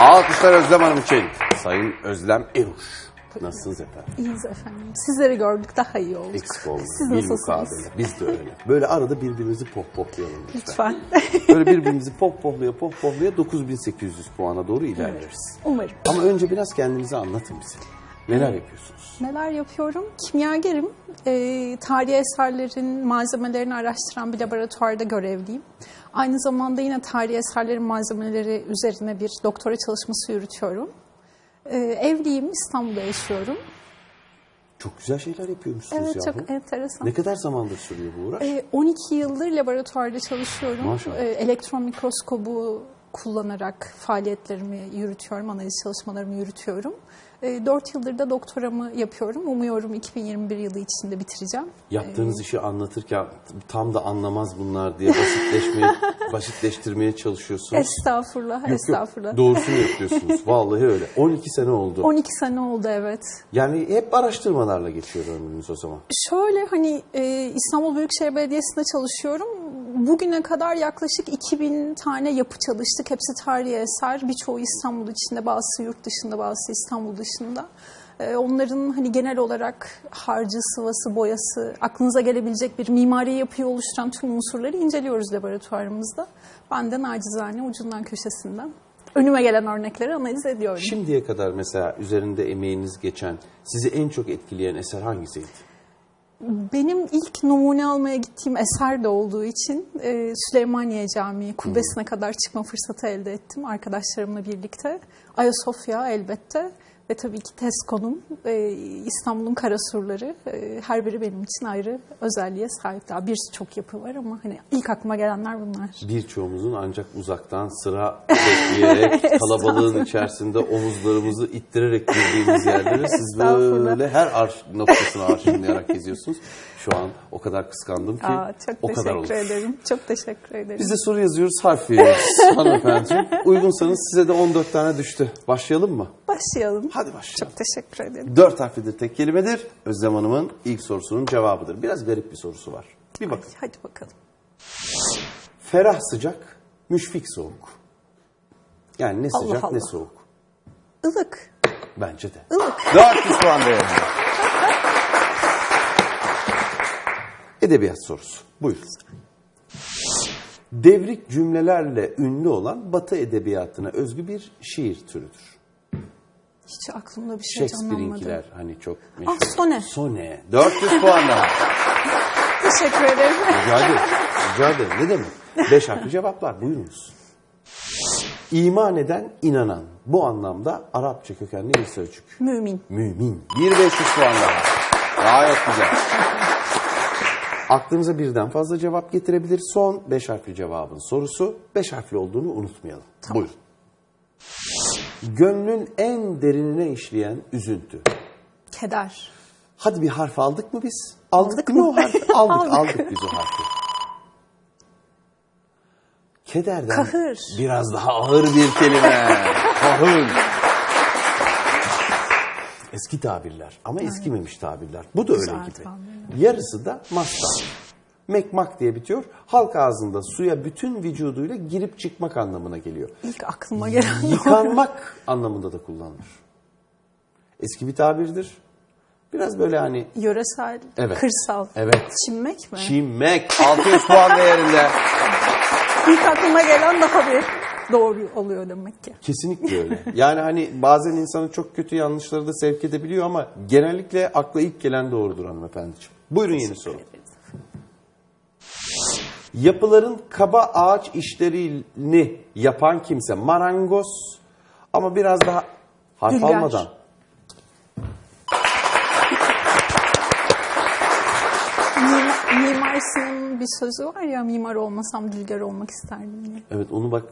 Alkışlar Özlem Hanım için. Sayın Özlem Eruş. Nasılsınız efendim? İyiyiz efendim. Sizleri gördük daha iyi olduk. Eksik olmayın. Siz nasılsınız? Biz de öyle. Böyle arada birbirimizi pohpohlayalım lütfen. Lütfen. Böyle birbirimizi pohpohlaya pohpohlaya 9800 puana doğru ilerleriz. Umarım. Ama önce biraz kendinizi anlatın bize. Neler yapıyorsunuz? Neler yapıyorum? Kimyagerim. Ee, tarihi eserlerin malzemelerini araştıran bir laboratuvarda görevliyim. Aynı zamanda yine tarihi eserlerin malzemeleri üzerine bir doktora çalışması yürütüyorum. Ee, evliyim, İstanbul'da yaşıyorum. Çok güzel şeyler yapıyormuşsunuz Evet, yahu. çok enteresan. Ne kadar zamandır sürüyor bu uğraş? Ee, 12 yıldır laboratuvarda çalışıyorum. Maşallah. Ee, elektron mikroskobu kullanarak faaliyetlerimi yürütüyorum, analiz çalışmalarımı yürütüyorum. 4 yıldır da doktoramı yapıyorum. Umuyorum 2021 yılı içinde bitireceğim. Yaptığınız işi anlatırken tam da anlamaz bunlar diye basitleşmeye, basitleştirmeye çalışıyorsunuz. Estağfurullah, Yok, yok. estağfurullah. Doğrusunu yapıyorsunuz. Vallahi öyle. 12 sene oldu. 12 sene oldu evet. Yani hep araştırmalarla geçiyor ömrünüz o zaman. Şöyle hani e, İstanbul Büyükşehir Belediyesi'nde çalışıyorum. Bugüne kadar yaklaşık 2000 tane yapı çalıştık. Hepsi tarihi eser. Birçoğu İstanbul içinde, bazısı yurt dışında, bazısı İstanbul dışında. E, onların hani genel olarak harcı, sıvası, boyası, aklınıza gelebilecek bir mimari yapıyı oluşturan tüm unsurları inceliyoruz laboratuvarımızda. Ben de nacizane ucundan köşesinden önüme gelen örnekleri analiz ediyorum. Şimdiye kadar mesela üzerinde emeğiniz geçen, sizi en çok etkileyen eser hangisiydi? Benim ilk numune almaya gittiğim eser de olduğu için e, Süleymaniye Camii kubbesine kadar çıkma fırsatı elde ettim arkadaşlarımla birlikte. Ayasofya elbette ve tabii ki test konum e, İstanbul'un karasurları e, her biri benim için ayrı özelliğe sahip. Daha birçok yapı var ama hani ilk aklıma gelenler bunlar. Birçoğumuzun ancak uzaktan sıra bekleyerek, kalabalığın içerisinde omuzlarımızı ittirerek girdiğimiz yerleri siz böyle her arş noktasına arşınlayarak geziyorsunuz. Şu an o kadar kıskandım ki Aa, çok o kadar teşekkür olur. ederim. Çok teşekkür ederim. Biz de soru yazıyoruz, harf veriyoruz hanımefendiciğim. Uygunsanız size de 14 tane düştü. Başlayalım mı? Başlayalım. Hadi başlayalım. Çok teşekkür ederim. Dört harflidir, tek kelimedir. Özlem Hanım'ın ilk sorusunun cevabıdır. Biraz garip bir sorusu var. Bir bakın. Hadi bakalım. Ferah sıcak, müşfik soğuk. Yani ne Allah sıcak ne Allah. soğuk. Ilık. Bence de. Ilık. 400 puan değerinde. Edebiyat sorusu. Buyurun. Devrik cümlelerle ünlü olan Batı edebiyatına özgü bir şiir türüdür. Hiç aklımda bir şey canlanmadı. Shakespeare'inkiler hani çok meşhur. Ah, sone. Sone. 400 puan daha. Teşekkür ederim. Rica ederim. Rica ederim. Ne demek? Beş harfli cevaplar. Buyurunuz. İman eden, inanan. Bu anlamda Arapça kökenli bir sözcük. Mümin. Mümin. Bir 500 puan daha. Gayet güzel. Aklınıza birden fazla cevap getirebilir. Son beş harfli cevabın sorusu. Beş harfli olduğunu unutmayalım. Buyurun. Gönlün en derinine işleyen üzüntü. Keder. Hadi bir harf aldık mı biz? Aldık, Aldık mı o harfi? Aldık, aldık, Aldık. biz o harfi. Kederden Kahır. biraz daha ağır bir kelime. Kahır. Eski tabirler ama eskimemiş tabirler. Bu da Güzel öyle gibi. tabirler. Yarısı da mastar. Mekmak diye bitiyor. Halk ağzında suya bütün vücuduyla girip çıkmak anlamına geliyor. İlk aklıma gelen Yıkanmak anlamında da kullanılır. Eski bir tabirdir. Biraz böyle hani Yöresel, Evet. kırsal. Evet. Çinmek mi? Çimmek 600 puan değerinde. İlk aklıma gelen daha bir doğru oluyor demek ki. Kesinlikle öyle. Yani hani bazen insanı çok kötü yanlışları da sevk edebiliyor ama genellikle akla ilk gelen doğrudur hanımefendiciğim. Buyurun yeni soru. Yapıların kaba ağaç işlerini yapan kimse marangoz ama biraz daha harf Dülger. almadan. Sinan'ın bir sözü var ya mimar olmasam dülger olmak isterdim diye. Evet onu bak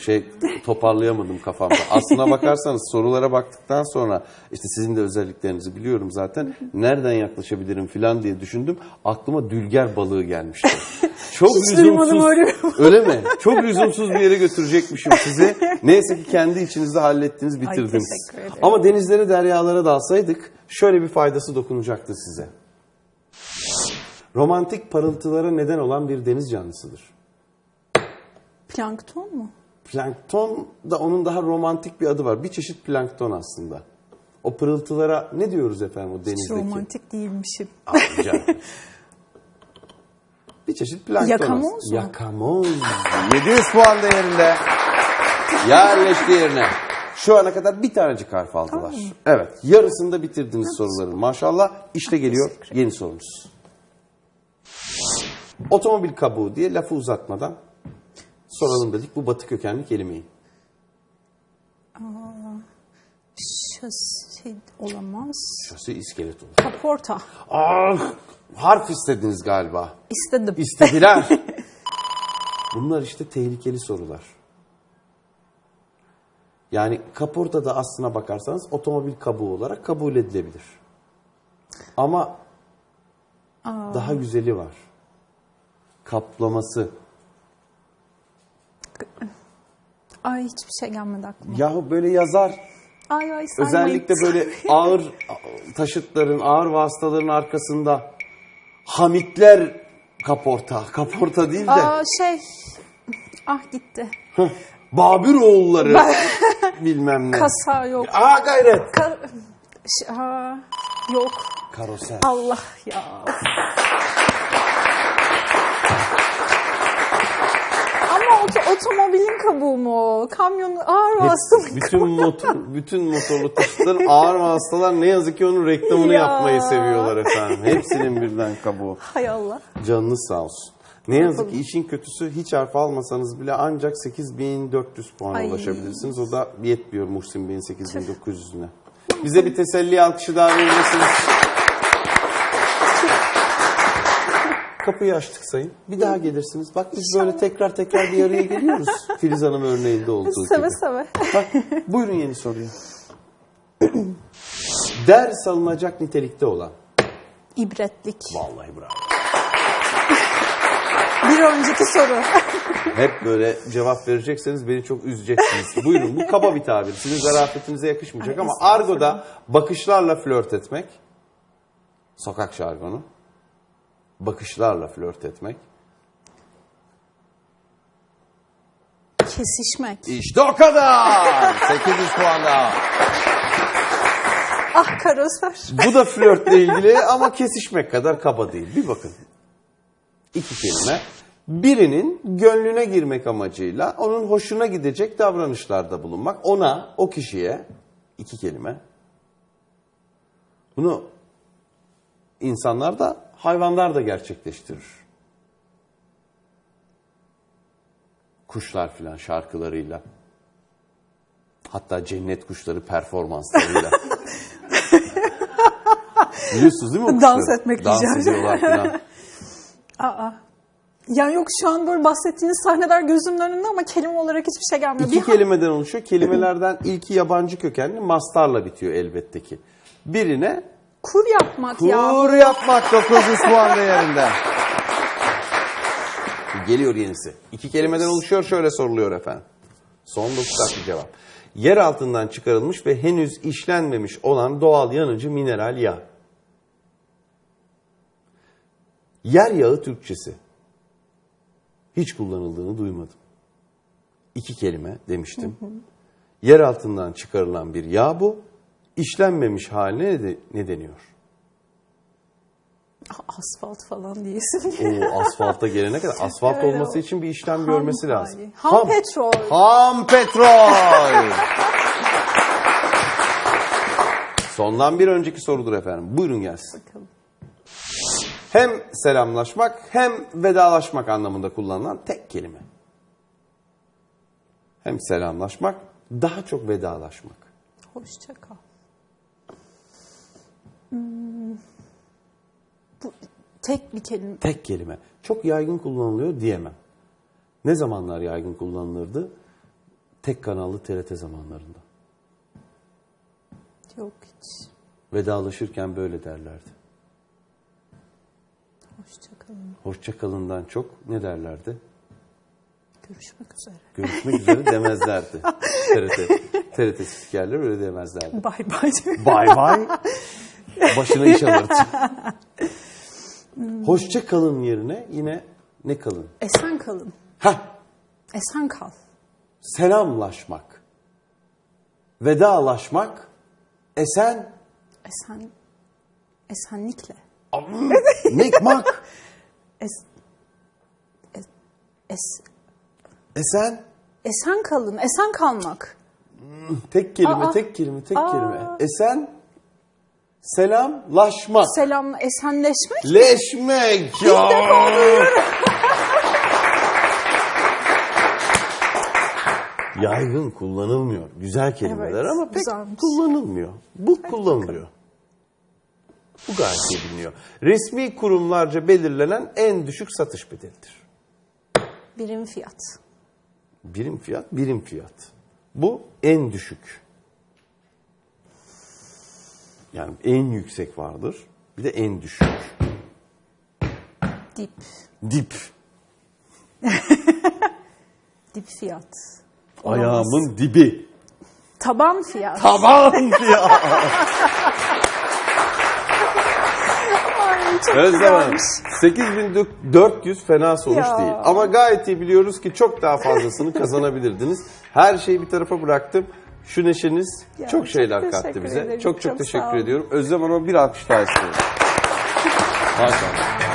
şey toparlayamadım kafamda. Aslına bakarsanız sorulara baktıktan sonra işte sizin de özelliklerinizi biliyorum zaten. Nereden yaklaşabilirim falan diye düşündüm. Aklıma dülger balığı gelmişti. Çok Hiç duymadım öyle Öyle mi? Çok lüzumsuz bir yere götürecekmişim sizi. Neyse ki kendi içinizde hallettiniz, bitirdiniz. ederim. Ama denizlere, deryalara dalsaydık şöyle bir faydası dokunacaktı size. Romantik parıltılara neden olan bir deniz canlısıdır. Plankton mu? Plankton da onun daha romantik bir adı var. Bir çeşit plankton aslında. O pırıltılara ne diyoruz efendim o Hiç denizdeki? romantik değilmişim. Bir çeşit plankton Yakamoz aslında. mu? Yakamoz. 700 puan değerinde. Yerleşti yerine. Şu ana kadar bir tanecik harf aldılar. Evet. Yarısında bitirdiniz soruların. Maşallah. İşte geliyor yeni sorunuz. Otomobil kabuğu diye lafı uzatmadan soralım dedik bu batı kökenli kelimeyi. Şasi olamaz. Şasi iskelet olur. Kaporta. Ah, harf istediniz galiba. İstedim. İstediler. Bunlar işte tehlikeli sorular. Yani kaportada aslına bakarsanız otomobil kabuğu olarak kabul edilebilir. Ama daha güzeli var. Kaplaması. Ay hiçbir şey gelmedi aklıma. Yahu böyle yazar. Ay ay saymayın. Özellikle böyle ağır taşıtların, ağır vasıtaların arkasında Hamitler kaporta. Kaporta değil de Aa şey. Ah gitti. heh, Babür oğulları bilmem ne. Kasa yok. Aa gayret. Ka ha, yok. Karosel. Allah ya. Oto- otomobilin kabuğu mu? o? Kamyonun ağır vasıtalık. bütün motor, bütün motorlu taşıtların ağır vasıtalar ne yazık ki onun reklamını Ya. yapmayı seviyorlar efendim. Hepsinin birden kabuğu. Hay Allah. Canınız sağ olsun. Ne yazık ki işin kötüsü hiç harf almasanız bile ancak 8400 puana Ay. ulaşabilirsiniz. O da yetmiyor Muhsin Bey'in 8900'üne. Bize bir teselli alkışı daha verir misiniz? Kapıyı açtık sayın. Bir daha gelirsiniz. Bak biz böyle tekrar tekrar bir araya geliyoruz. Filiz Hanım örneğinde olduğu Seve gibi. seve. Bak buyurun yeni soruya. Ders alınacak nitelikte olan. İbretlik. Vallahi bravo. Bir önceki soru. Hep böyle cevap verecekseniz beni çok üzeceksiniz. Buyurun bu kaba bir tabir. Sizin zarafetinize yakışmayacak Ay, ama argoda bakışlarla flört etmek. Sokak jargonu. Bakışlarla flört etmek. Kesişmek. İşte o kadar. 800 puan daha. Ah karoser. Bu da flörtle ilgili ama kesişmek kadar kaba değil. Bir bakın. İki kelime. Birinin gönlüne girmek amacıyla onun hoşuna gidecek davranışlarda bulunmak. Ona, o kişiye iki kelime. Bunu insanlar da hayvanlar da gerçekleştirir. Kuşlar filan şarkılarıyla. Hatta cennet kuşları performanslarıyla. Biliyorsunuz değil mi o kuşları? Dans etmek Dans diyeceğim. ediyorlar filan. Aa. Ya yok şu an böyle bahsettiğiniz sahneler gözümün önünde ama kelime olarak hiçbir şey gelmiyor. İki Bir kelimeden oluşuyor. Kelimelerden ilki yabancı kökenli mastarla bitiyor elbette ki. Birine kur yapmak ya. kur yapmak 900 puan değerinde. Geliyor yenisi. İki kelimeden oluşuyor şöyle soruluyor efendim. Son 9 harfli cevap. Yer altından çıkarılmış ve henüz işlenmemiş olan doğal yanıcı mineral yağ. Yer yağı Türkçesi. Hiç kullanıldığını duymadım. İki kelime demiştim. Yer altından çıkarılan bir yağ bu. İşlenmemiş haline ne, de- ne deniyor? Asfalt falan diyesin. O asfalta gelene kadar asfalt Evet, olması o- için bir işlem Ham görmesi hali. lazım. Ham petrol. Ham petrol. Sondan bir önceki sorudur efendim. Buyurun gelsin. Bakalım. Hem selamlaşmak hem vedalaşmak anlamında kullanılan tek kelime. Hem selamlaşmak, daha çok vedalaşmak. Hoşça kal. Hmm. Bu tek bir kelime. Tek kelime. Çok yaygın kullanılıyor diyemem. Ne zamanlar yaygın kullanılırdı? Tek kanallı TRT zamanlarında. Yok hiç. Vedalaşırken böyle derlerdi. Hoşça kalın. Hoşça kalından çok ne derlerdi? Görüşmek üzere. Görüşmek üzere demezlerdi. TRT, TRT spikerler öyle demezlerdi. Bay bay. Bay bay. Başına iş alırdı. Hoşça kalın yerine yine ne kalın? Esen kalın. Hah Esen kal. selamlaşmak, vedalaşmak, esen, Esen, esenlikle. nekmak, Es, es, es, esen, esen kalın, esen kalmak. tek kelime, Aa. tek kelime, tek Aa. kelime. Esen, selamlaşmak. Selam, esenleşmek. Leşmek ya. Yaygın kullanılmıyor. Güzel kelimeler Evet, ama pek güzelmiş. kullanılmıyor. Bu kullanılıyor. Bu gayet iyi biliniyor. Resmi kurumlarca belirlenen en düşük satış bedelidir. Birim fiyat. Birim fiyat, birim fiyat. Bu en düşük. Yani en yüksek vardır. Bir de en düşük. Dip. Dip. Dip fiyat. Olamaz. Ayağımın dibi. Taban fiyat. Taban fiyat. Çok Özlem Hanım, güzelmiş. 8400 fena sonuç Ya. değil. Ama gayet iyi biliyoruz ki çok daha fazlasını kazanabilirdiniz. Her şeyi bir tarafa bıraktım. Şu neşeniz Ya, çok çok şeyler kattı teşekkür bize. ederim. Çok çok, Çok teşekkür ediyorum. Özlem Hanım'a bir alkış daha istiyorum. Maşallah.